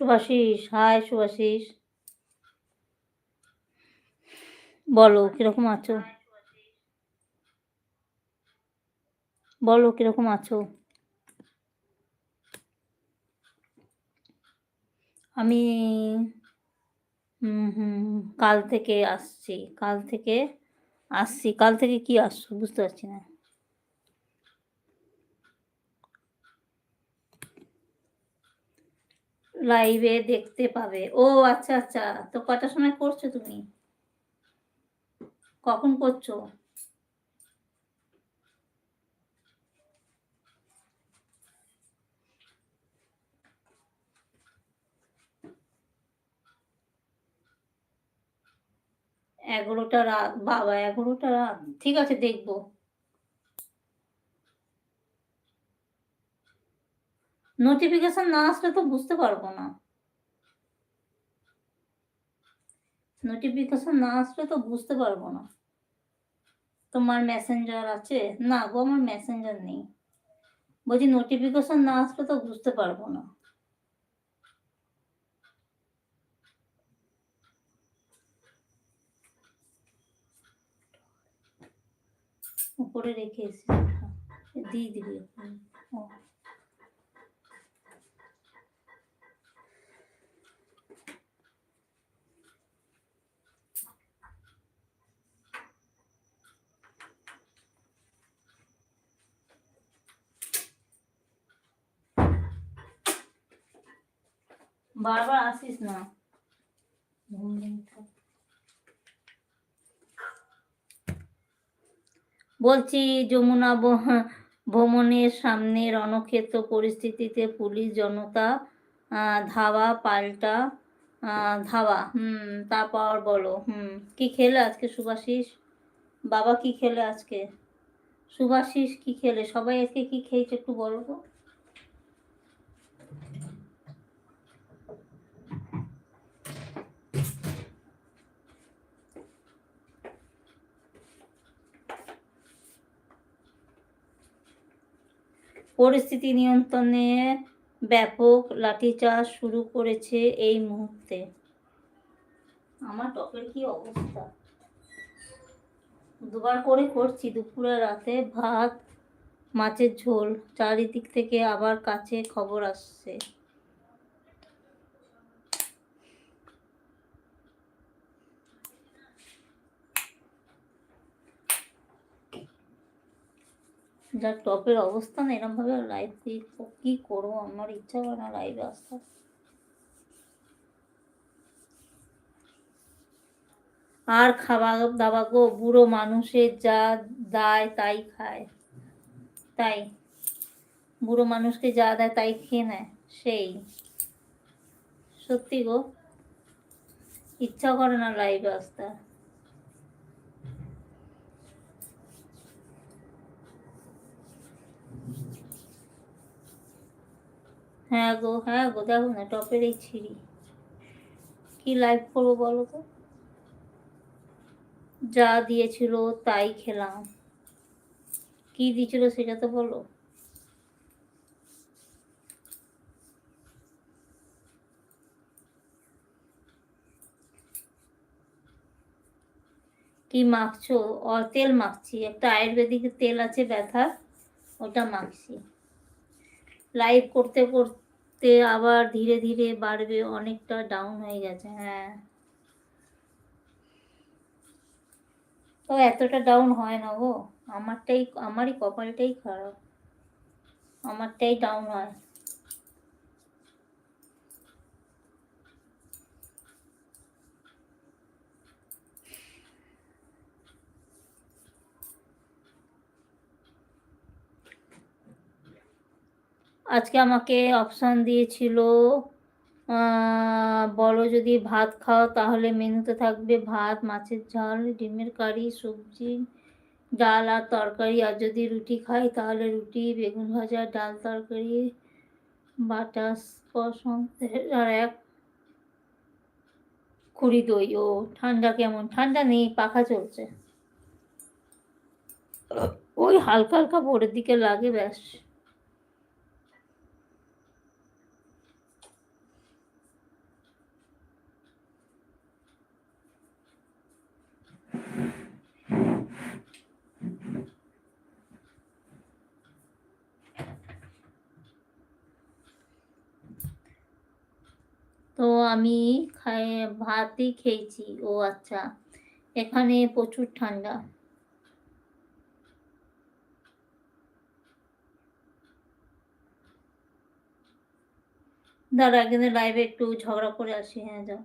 Subhashis high Subhashis বলো, কীরকম আছো? বলো, কীরকম আছো? আমি কাল থেকে আসছি, কাল থেকে আসছি। কাল থেকে কি আসছো? বুঝতে পারছি না। লাইভে দেখতে পাবে। ও আচ্ছা আচ্ছা তো কটার সময় করছ তুমি? কখন করছ? এগারোটা রাত, বাবা, এগারোটা রাত। ঠিক আছে, দেখব। নোটিফিকেশন না আসলে তো বুঝতে পারব না। নোটিফিকেশন না আসলে তো বুঝতে পারব না। তোমার মেসেঞ্জার আছে? না গো, আমার মেসেঞ্জার নেই। বলছি নোটিফিকেশন না আসলে তো বুঝতে পারব না। উপরে রেখে এসেছি দিয়ে দিবি বারবার আসিস না। বলছি, যমুনা ভ্রমণের সামনে রণক্ষেত্র পরিস্থিতিতে পুলিশ জনতা ধাওয়া, পাল্টা ধাওয়া। হুম, তারপর বলো। হুম, কি খেলে আজকে সুভাষিস? বাবা কি খেলে আজকে? সুভাষিস কি খেলে? সবাই আজকে কি খেয়েছে একটু বলো তো। পরিস্থিতি নিয়ন্ত্রণে ব্যাপক লাঠিচার্জ শুরু করেছে এই মুহূর্তে। আমার টপের কি অবস্থা? দুবার করে করছি, দুপুরে, রাতে ভাত, মাছের ঝোল, চারিদিক থেকে আবার কাছে খবর আসছে। যা টপের অবস্থা না, এরমভাবে লাইভ কী করব? আমার ইচ্ছা করে না লাইভে আসতে আর খাওয়া দাওয়া গো, বুড়ো মানুষের যা দায় তাই খায়। তাই। বুড়ো মানুষকে যা দেয় তাই খেয়ে নেয়, সেই। সত্যি গো। ইচ্ছা করে না লাইভে আসতে। হ্যাঁ গো হ্যাঁ গো, দেখো না, টপের এই ছিঁড়ি। কি লাইভ করব বলো তো? যা দিয়েছিল তাই খেলাম। কি দিয়েছিল সেটা তো বলো। কি মাখছো? অ, তেল মাখছি। একটা আয়ুর্বেদিক তেল আছে ব্যথার, ওটা মাখছি। লাইভ করতে করতে আবার ধীরে ধীরে বাড়বে, অনেকটা ডাউন হয়ে গেছে হ্যাঁ। তো এতটা ডাউন হয় না গো। আমারটাই, আমারই কপালটাই খারাপ। আমারটাই ডাউন হয়। আজকে আমাকে অপশান দিয়েছিল বলো যদি ভাত খাও তাহলে মেনুতে থাকবে ভাত, মাছের ঝাল, ডিমের কারি, সবজি, ডাল আর তরকারি। আর যদি রুটি খাই তাহলে রুটি, বেগুন ভাজা, ডাল তরকারি, বাটার আর এক খুঁড়ি দই। ও, ঠান্ডা কেমন? ঠান্ডা নেই, পাখা চলছে। ওই হালকা হালকা ভোরের দিকে লাগে, ব্যাস। আমি ভাতই খেয়েছি। ও আচ্ছা এখানে প্রচুর ঠান্ডা। দাঁড়া একদিনের লাইভে একটু ঝগড়া করে আসি হ্যাঁ যাও।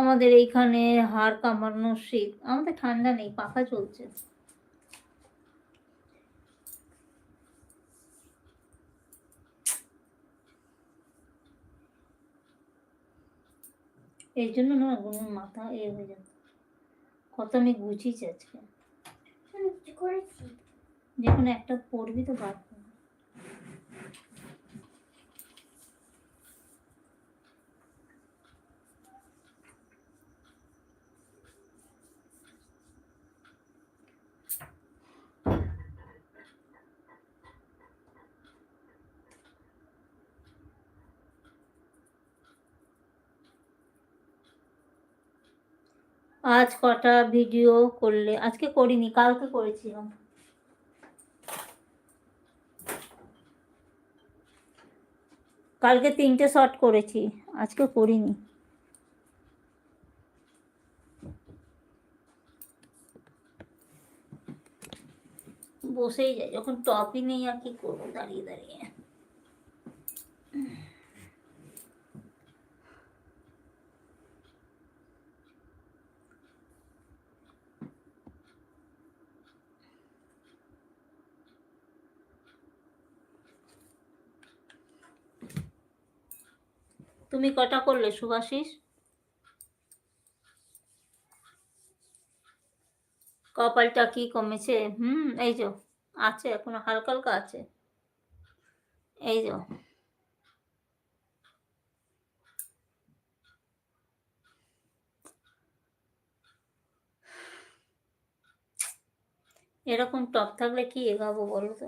আমাদের এইখানে হাড় কামানো শীত আমাদের ঠান্ডা নেই পাখা চলছে। এই জন্য না গুনুর মাথা এ হয়ে যেত কত আমি গুছিয়েছি আজকে। যে কোনো একটা পড়বি তো বাদ। আজ কটা ভিডিও করলে? আজকে করিনি, কালকে করেছিলাম। কালকে তিনটে শট করেছি, আজকে করিনি। বসেই যাই, যখন টপই নেই আর কি করব? দাঁড়িয়ে দাঁড়িয়ে। তুমি কটা করলে, সুভাষিস? কপালটা কি কমেছে? হুম, এই যো, আছে, এখন হালকা হালকা আছে। এই যো। এরকম টপ থাকলে কি এগাবো বলো তো?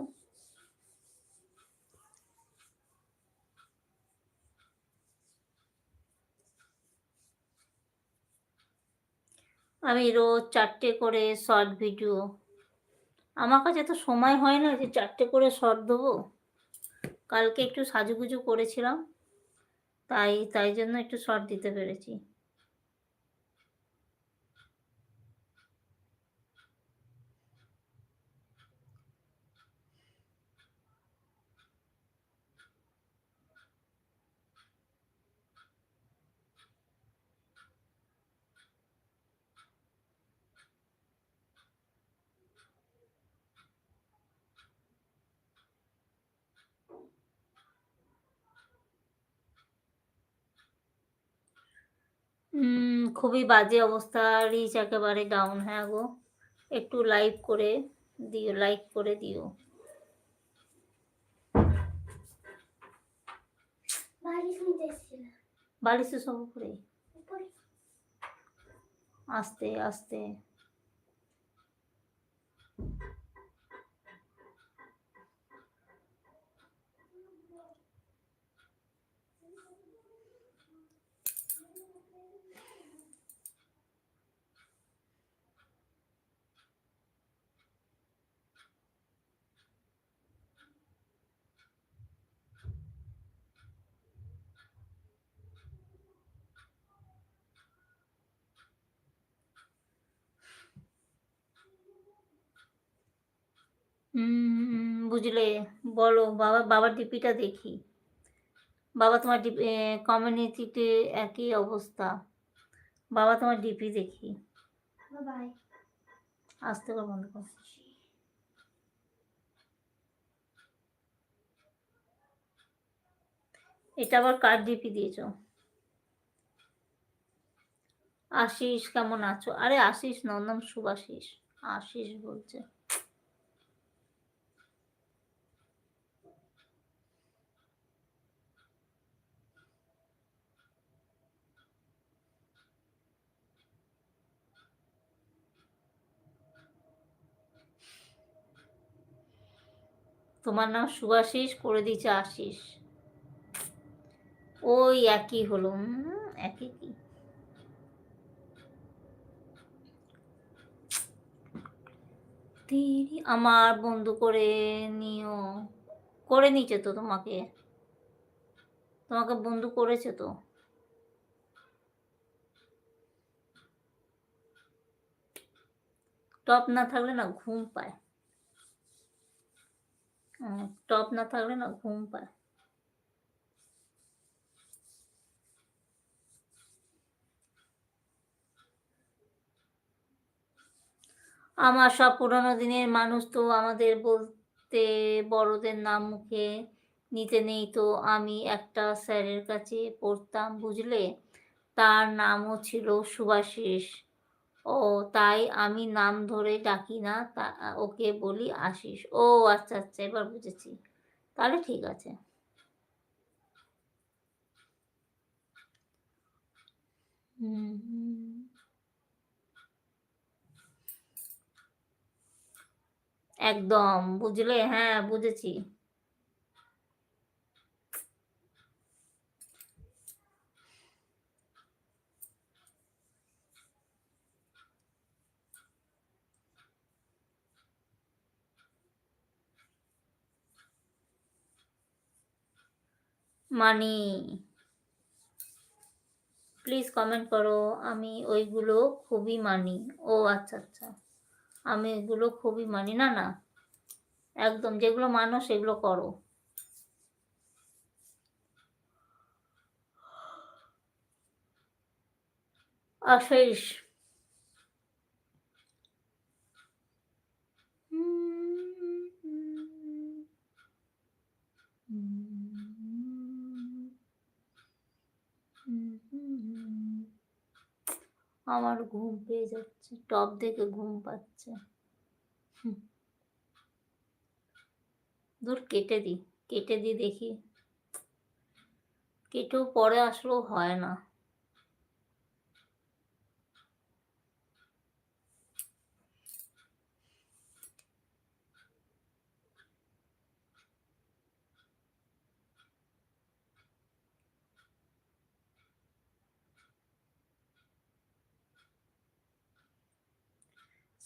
আমি রোজ চারটে করে শর্ট ভিডিও। আমার কাছে তো সময় হয় না যে চারটে করে শর্ট দেবো। কালকে একটু সাজুগুজু করেছিলাম, তাই তাই জন্য একটু শর্ট দিতে পেরেছি। খুবই বাজে অবস্থা। রিচ একেবারে ডাউন হ্যাঁ গো। একটু লাইক করে দিও লাইক করে দিও। বাড়ি সব করে উপরে। আস্তে আস্তে হুম বুঝলে বলো বাবা বাবার ডিপিটা দেখি। বাবা তোমার ডিপি কমিউনিটিতে একই অবস্থা। বাবা তোমার ডিপি দেখি। আসতে করে বন্ধ কর এটা আবার কার ডিপি দিয়েছ? আশিস কেমন আছো? আরে আশিস না ওর নাম আশিস বলছে। তোমার নাম শুভাশিস করে দিয়েছে আশিস। ওই একই হলো একই কি? আমার বন্ধু করে নিও, করে নিচে তো তোমাকে। তোমাকে বন্ধু করেছে তো। টপ না থাকলে না ঘুম পায়। টপ না থাকলে না ঘুম পায়। আমার সব পুরোনো দিনের মানুষ তো আমাদের বলতে বড়দের নাম মুখে নিতে নেই তো আমি একটা স্যারের কাছে পড়তাম, বুঝলে? তার নামও ছিল সুভাষিস। ও তাই আমি নাম ধরে ডাকি না, তা ওকে বলি আশিস ও আচ্ছা আচ্ছা এবার বুঝেছি। তাহলে ঠিক আছে। একদম, বুঝলে? হ্যাঁ বুঝেছি। মানি। প্লিজ কমেন্ট করো, আমি ওইগুলো খুবই মানি। ও আচ্ছা আচ্ছা। আমি এগুলো খুবই মানি। না না। একদম, যেগুলো মানো সেগুলো করো। আশিস আমার ঘুম পেয়ে যাচ্ছে, টপ দেখে ঘুম পাচ্ছে। দূর কেটে দিই কেটে দিই দেখি। কেটেও পরে আসলেও হয় না।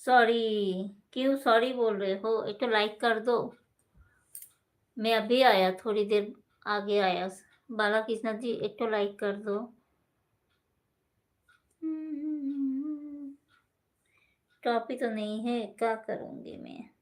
सॉरी क्यों सॉरी बोल रहे हो? एक तो लाइक कर दो। मैं अभी आया, थोड़ी देर आगे आया। बाला कृष्णा जी एक तो लाइक कर दो। टॉपिक तो नहीं है, क्या करूँगी मैं?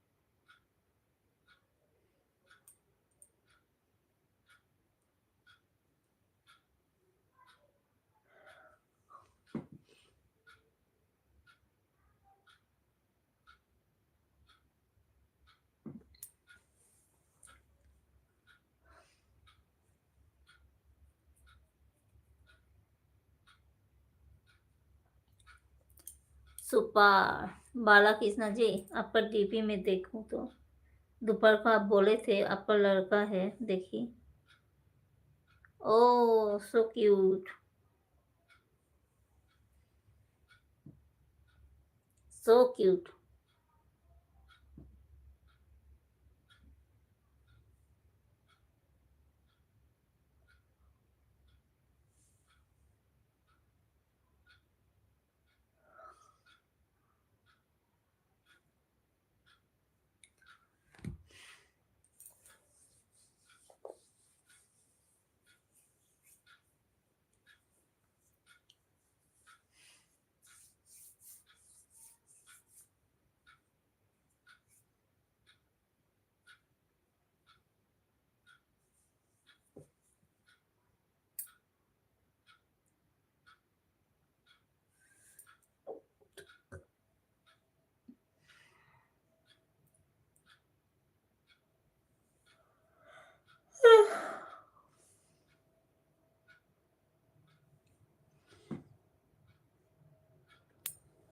सुपर बाला कृष्णा जी आपका डीपी में देखूँ तो। दोपहर को आप बोले थे आपका लड़का है, देखिए। ओ सो क्यूट सो क्यूट